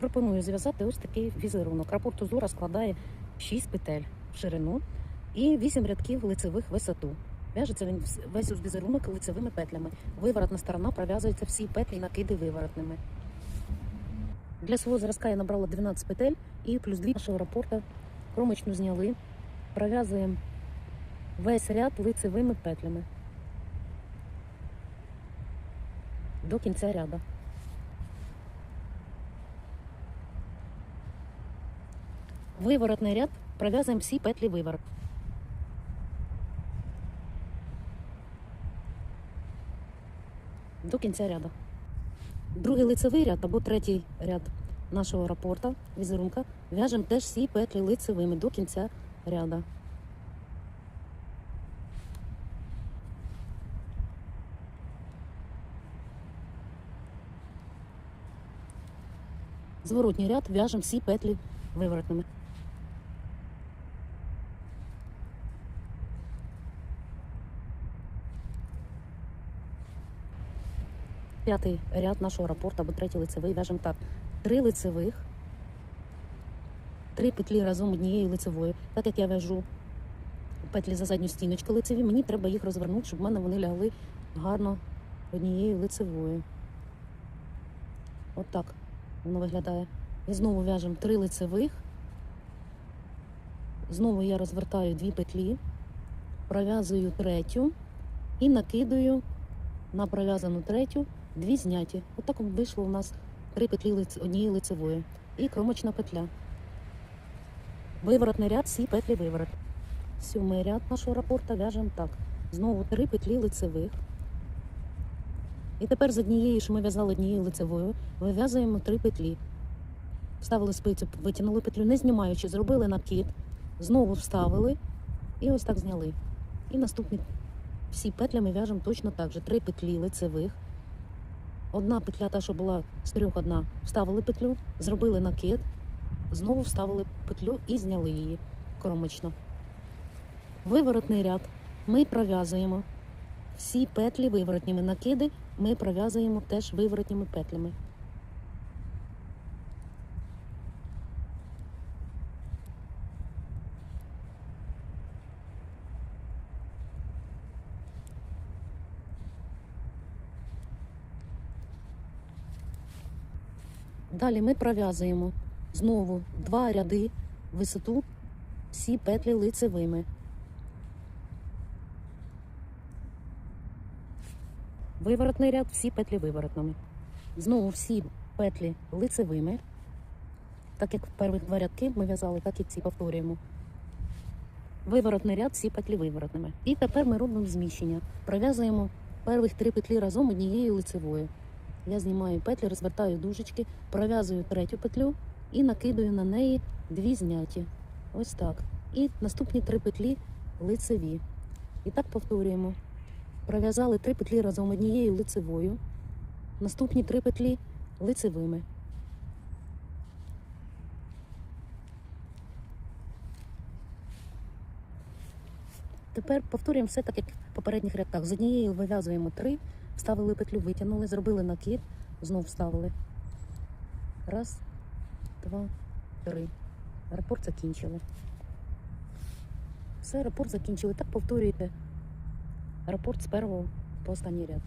Пропоную зв'язати ось такий візерунок. Рапорт узора складає 6 петель в ширину і 8 рядків лицевих висоту. В'яжеться він весь візерунок лицевими петлями. Виворотна сторона пров'язується всі петлі накиди виворотними. Для свого зразка я набрала 12 петель і плюс 2 нашого рапорта кромочну зняли. Пров'язуємо весь ряд лицевими петлями до кінця ряду. Виворотний ряд пров'язуємо всі петлі виворот. До кінця ряду. Другий лицевий ряд або третій ряд нашого рапорта, візерунка, в'яжемо теж всі петлі лицевими до кінця ряду. Зворотній ряд в'яжемо всі петлі виворотними. П'ятий ряд нашого рапорту або третій лицевий в'яжемо так. Три лицевих, три петлі разом однією лицевою. Так як я в'яжу петлі за задню стіночку лицеві, мені треба їх розвернути, щоб в мене вони лягли гарно однією лицевою. От так воно виглядає. І знову в'яжемо три лицевих. Знову я розвертаю дві петлі, пров'язую третю і накидаю на пров'язану третю дві зняті. Отак от вийшло у нас три петлі лиц- однієї лицевої і кромочна петля. Виворотний ряд, всі петлі виворот. Сьомий ряд нашого рапорта в'яжемо так. Знову три петлі лицевих. І тепер з однієї, що ми в'язали однією лицевою, вив'язуємо три петлі. Вставили спицю, витягнули петлю, не знімаючи, зробили накид, знову вставили і ось так зняли. І наступні всі петля ми в'яжемо точно так же. Три петлі лицевих. Одна петля, та, що була з трьох одна, вставили петлю, зробили накид, знову вставили петлю і зняли її кромочно. Виворотний ряд ми пров'язуємо. Всі петлі виворотніми накиди ми пров'язуємо теж виворотніми петлями. Далі ми пров'язуємо знову два ряди висоту всі петлі лицевими. Виворотний ряд, всі петлі виворотними. Знову всі петлі лицевими. Так як в перших два рядки ми в'язали, так і ці повторюємо. Виворотний ряд, всі петлі виворотними. І тепер ми робимо зміщення. Пров'язуємо перших три петлі разом однією лицевою. Я знімаю петлі, розвертаю дужечки, пров'язую третю петлю і накидаю на неї дві зняті. Ось так. І наступні три петлі лицеві. І так повторюємо. Пров'язали три петлі разом однією лицевою. Наступні три петлі лицевими. Тепер повторюємо все так, як в попередніх рядках. З однієї вив'язуємо три, вставили петлю, витягнули, зробили накид, знов вставили. Раз, два, три. Рапорт закінчили. Все, рапорт закінчили. Так повторюєте рапорт з першого по останній ряд.